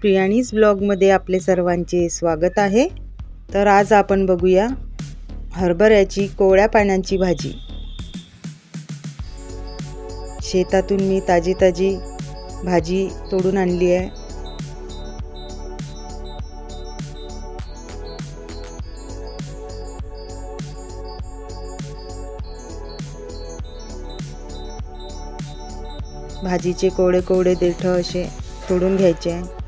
प्रियाणीज ब्लॉगमध्ये आपले सर्वांचे स्वागत आहे. तर आज आपण बघूया हरभऱ्याची कोवळ्या पाण्याची भाजी. शेतातून मी ताजी ताजी भाजी तोडून आणली आहे. भाजीचे कोवळे कोवळे देठ असे तोडून घ्यायचे. आहे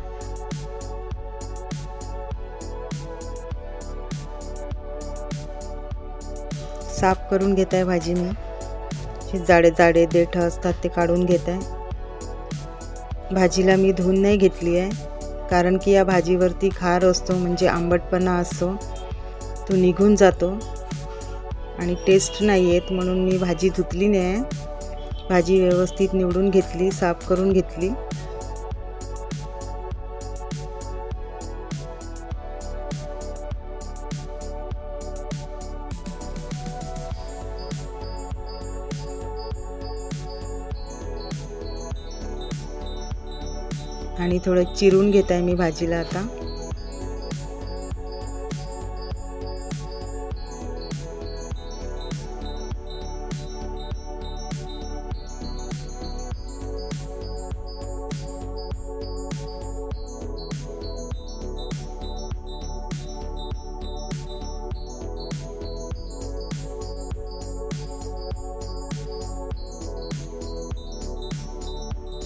साफ करून घेत आहे भाजी मी. जे जाडे जाडे देठ असतात ते काढून घेत आहे भाजीला मी धुवून नाही घेतली आहे कारण की या भाजीवरती खार असतो म्हणजे आंबटपणा असतो. तो निघून जातो. आणि टेस्ट नाही येत म्हणून मी भाजी धुतली नाही आहे. भाजी व्यवस्थित निवडून घेतली साफ करून घेतली. आणि थोडं चिरून घेत आहे मी भाजीला आता.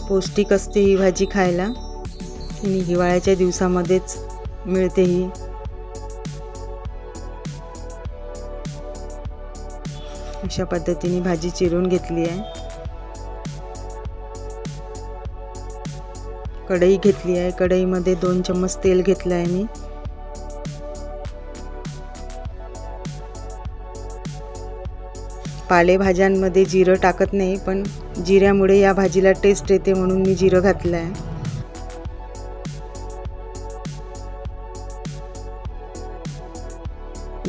पौष्टिक असते ही भाजी खायला. आणि हिवाळ्याच्या दिवसामध्येच मिळते ही. अशा पद्धतीने भाजी चिरून घेतली आहे. कढई घेतली आहे. कढईमध्ये दोन चम्मच तेल घेतलं आहे मी. पालेभाज्यांमध्ये जिरं टाकत नाही पण जिऱ्यामुळे या भाजीला टेस्ट येते म्हणून मी जिरं घातलं आहे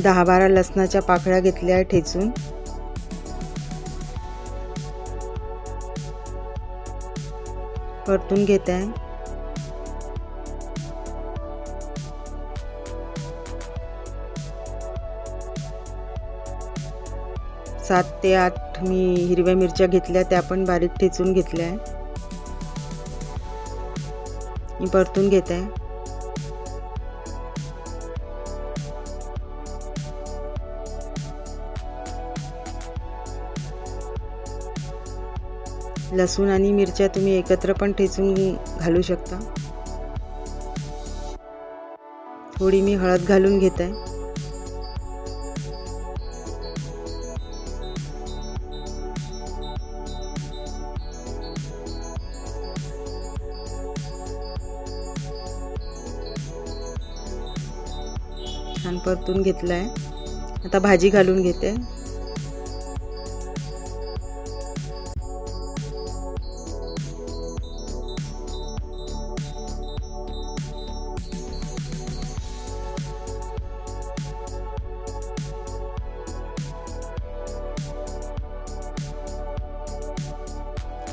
दहा बारा लसणाच्या पाकळ्या घेतल्या ठेचून. परतून घेत. आहे सात ते आठ मी हिरव्या मिरच्या घेतल्या त्या पण बारीक ठेचून घेतल्या. आहे मी परतून घेत. आहे लसूण आणि मिरच्या तुम्ही एकत्र पण ठेचून घालू शकता. थोडी मी हळद घालून घेत. आहे छान परतून घेतला आहे आता भाजी घालून घेते.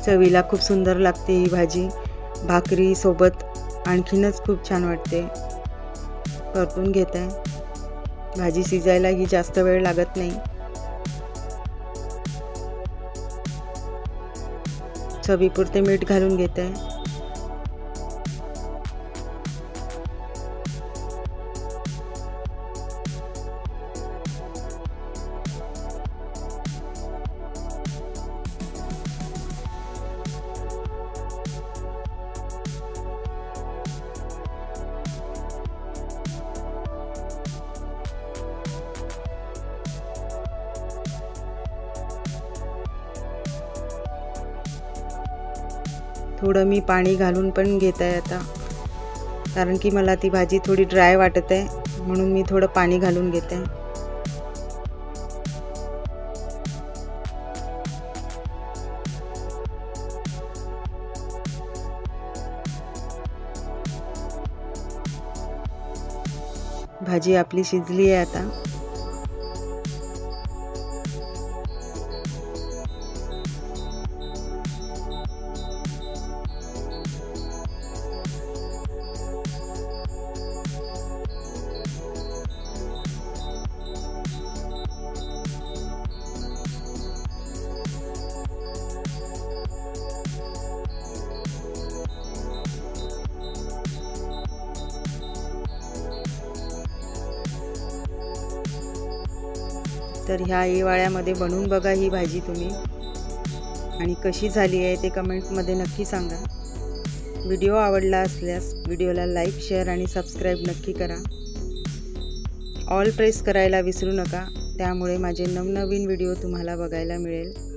चवीला खूप सुंदर लागते ही भाजी. भाकरी सोबत आणखीनच खूप छान वाटते. परतून घेत. आहे भाजी शिजायलाही जास्त वेळ लागत नाही. चवीपुरते मीठ घालून घेते. थोडं मी पाणी घालून पण घेत आहे आता. कारण की मला ती भाजी थोडी ड्राय वाटत आहे म्हणून मी थोडं पाणी घालून घेत आहे. भाजी आपली शिजली आहे आता. तर ह्या हिवाळ्यामध्ये बनवून बघा ही भाजी तुम्ही. आणि कशी झाली आहे ते कमेंटमध्ये नक्की सांगा. व्हिडिओ आवडला असल्यास व्हिडिओला लाईक शेअर आणि सबस्क्राईब नक्की करा. ऑल प्रेस करायला विसरू नका. त्यामुळे माझे नवनवीन व्हिडिओ तुम्हाला बघायला मिळेल.